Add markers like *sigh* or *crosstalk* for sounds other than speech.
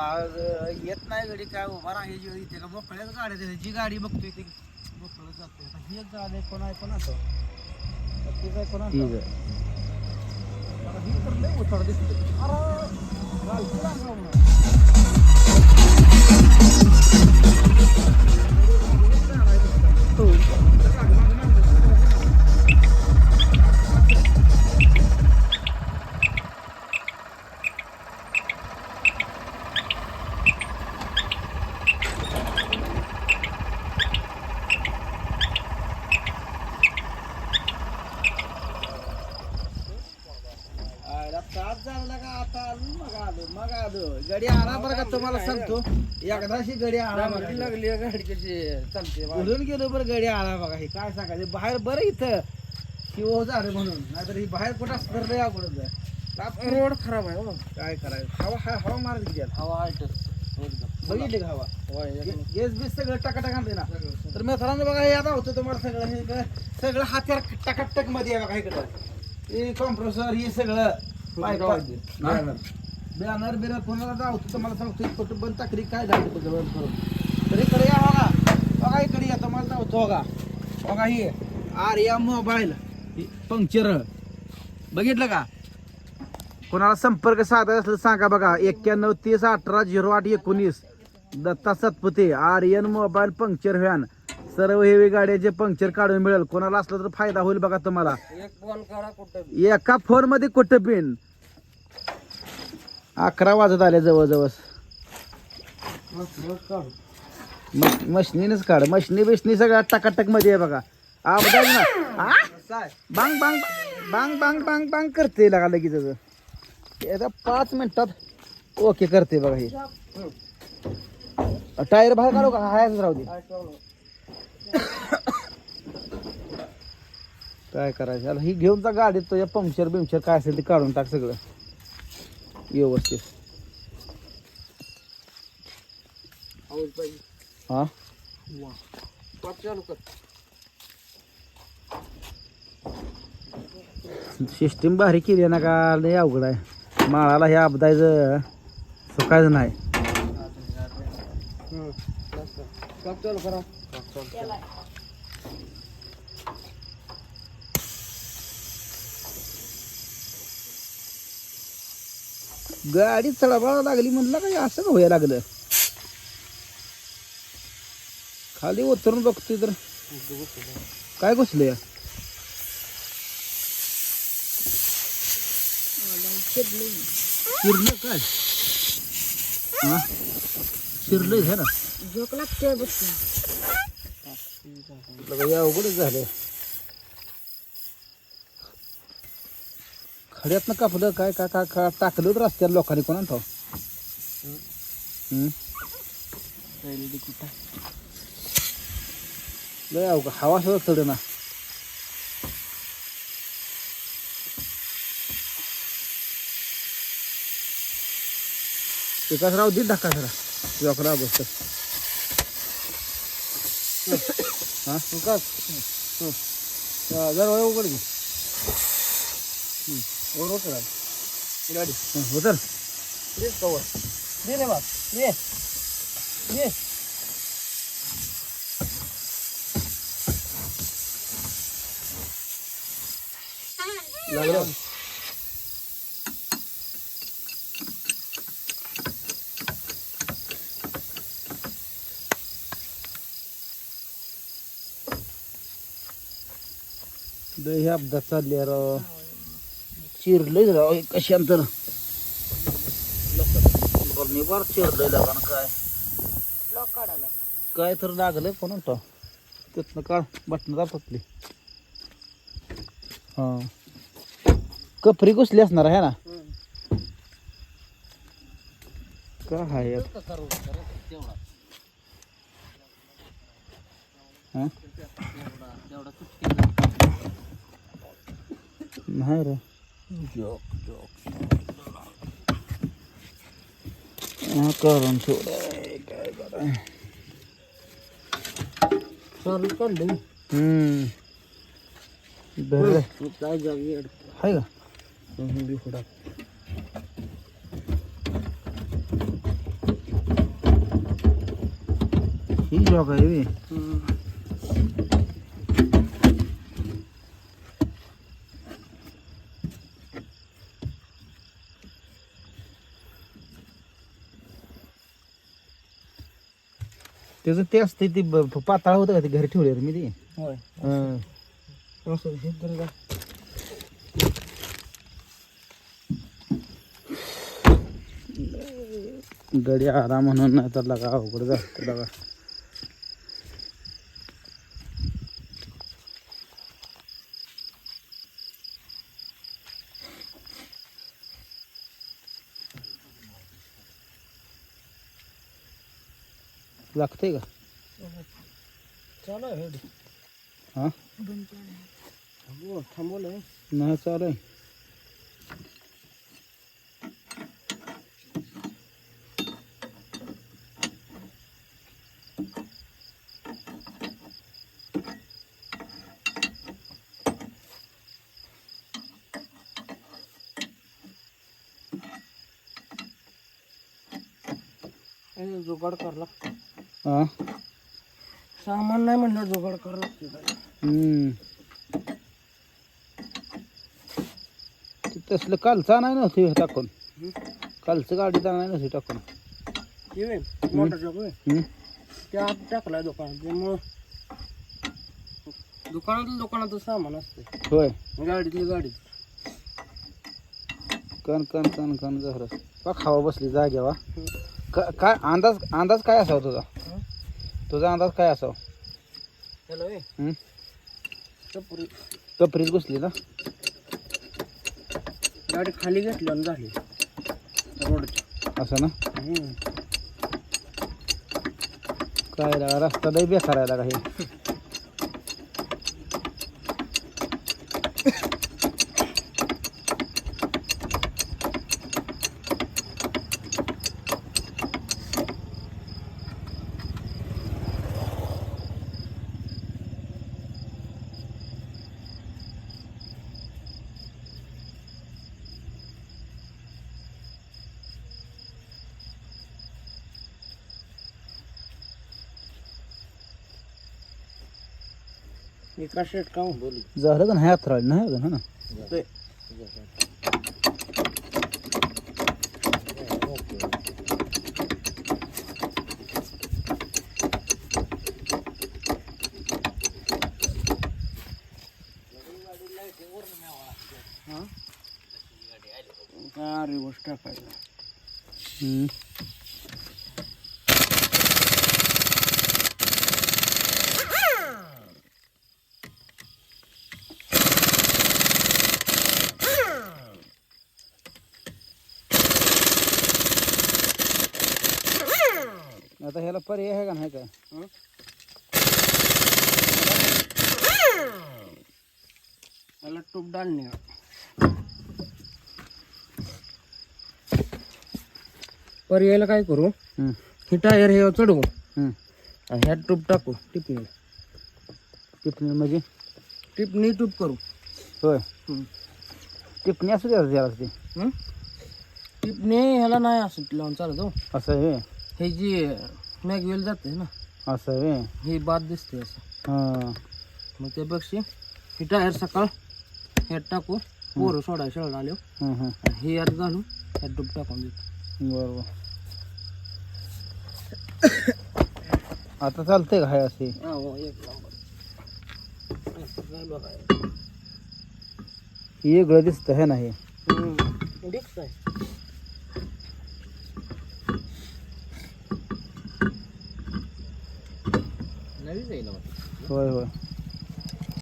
आज येत नाही गाडी काय उभा राहायची इथे का मोकळ्याच गाड्या आहेत. जी गाडी बघतोय ती मोकळं जातोय आता ही एक गाडी कोण आहे कोण असं ती काय कोण ठीक असं आहे ही तर लय उतार दिसते अरे. गडी आणा बरं का तुम्हाला सांगतो. एकदाशी गडी आणा बघा. लागली गाडी कशी चालते बोलून गेलो बरं गडी आला बघा. हे काय सांगायचं? बाहेर बरं इथं. शिव झालं म्हणून. नाहीतर ही बाहेर कुठं असतं लय अवघड होतं. रोड खराब आहे हो. काय करायचं? हवा हा- हवा मारत आता? हवा आहे बघितले का हवा? गेस बीस सगळं टाकाटाक आणते ना. तर मित्रांनो बघा हे आता होतं तुम्हाला सगळं. हे इकडं सगळं हात्यार टकाटकमध्ये आहे बघा इकडं. हे कॉम्प्रेसर हे सगळं. बॅनर बिनर कोणाला जावतं तुम्हाला सांगतो एक फोटो बंद टाकली काय झालं तुझं बंद करून. तर इकडे या बघा. बघा इकडे या तुम्हाला जावतो बघा. बघा हे आर्या मोबाईल. पंक्चर. बघितलं का? कोणाला संपर्क साधायचा असलं सांगा बघा. एक्क्याण्णव तीस अठरा झिरो आठ एकोणीस. Datta Satpute Aryan mobile puncture van. सर्व हेवी गाड्याचे पंक्चर काढून मिळेल. कोणाला असलं तर फायदा होईल बघा तुम्हाला. एका फोनमध्ये कुठं पिन अकरा वाजत आले जवळजवळ. मश- मशनीनच काढ. मशनी बिशनी सगळ्या टकाटकमध्ये आहे बघा. अपघात ना. बांग बांग बांग बांग बांग बांग करते लागा लगेच त्याचं. पाच मिनिटात ओके करते बघा हे. टायर बाहेर काढू का? हायच राहू दे. काय करायचं? ही घेऊन जा गाडीत तुझ्या पंक्चर बिंक्चर काय असेल ते काढून टाक सगळं. व्यवस्थित. हा? सिस्टीम भारी केली आहे ना का लय अवघड आहे. माळाला हे अपदायचं सुकायचं नाही. गाडी चढावा लागली म्हणलं काय असं का व्हायला लागलं? खाली उतरून बघतोय तर. काय घुसलं शिरलं काय? हा? शिरलंय है ना. झोप लागते बघ. या अवघडच झालं खड्यातनं कापलं काय का का का टाकलं होतं रस्त्याला लोकांनी कोणा ठाव. लय अवघड हवा सुद्धा चढ ना. एकाच राव दिल धक्का जरा. लोकला बसत हा? जरा वय उघड घे वर उतरा गाडी हं, उतर प्लीज कवर दे रे बाप ये ये लागलं लय हे अपघात चालले राव चिरलंय राव हे कशांतर निबार चिरलंय लागा काय? काय तर लागलं कोण तो तिथनं काढ बटन दाबतली हा. कपरी घुसली असणार आहे ना? काय हा? तेवढा नाही रे. Yok yok. Ne kadar şöyle kaybeder. Sarıkaldı. Hmm. Böyle. Daha cevap yer. Hayır. Bunu bir kurak. İyi cái evi. Hmm. त्याचं ते असते ते ब- पाताळ होतं का ते घरी ठेवले मी ते होय हं. असं हे तर जा. गडी आराम म्हणून नाही तर लगा अवघड जास्त लगा लागतंय का चालू आहे हेड. हा? थांबव थांबवलंय नाही चालू। आहे जुगाड करावं लागतं हा? सामान नाही म्हणलं जुगाड करावं लागतं हम्म. ते तसलं कालचा नाही नव्हती हे टाकून. कालचं गाडी नाही नव्हती टाकून. होय, मोटर जग होय. हम्म. ते आत टाकलाय दुकानात त्यामुळं दुकानातलं दुकानात सामान असते होय. गाडीतली गाडीत. कण कण कण कण जहरस. बा खावा बसली जाग्यावा का- काय अंदाज अंदाज काय असावा तुझा? हं? तुझा अंदाज काय असावा? हम्म? कपरीच घुसली ना? गाडी खाली घेतली आणि झाली. रोडच्या. असं ना. काय लागा रस्ता लय बेकार आहे लागा *laughs* एका शेट का बोली झालं का नाही हातराळ नाही हा ना ते काय रिवर्स टाकायला हम्म. आता ह्याला पर्याय आहे का नाही काय हं? त्याला टूप डालणे पर्यायला काय करू. ही टायर हे चढवू. आणि ह्यात टूप टाकू टिपणी टिपणी म्हणजे टिपणी टूप करू होय. टिपणी असू द्या त्याला ते हं? टिपणी ह्याला नाही असं लावून चालत हो असं व्हय. हे जी मॅगवेल जाते ना। असं आहे व्हय. ही बाद दिसते असं हा मग त्यापेक्षा ही टायर सकाळ ह्यात टाकू पोरं सोडा शेळला आलो हं, हं. हे यात घालून ह्यात टूप टाकून देतो बरोबर। आता चालतंय का हाय असे हा हो एक नंबर वेगळं दिसतं है ना हे हम्म. डिक्स आहे होय होय.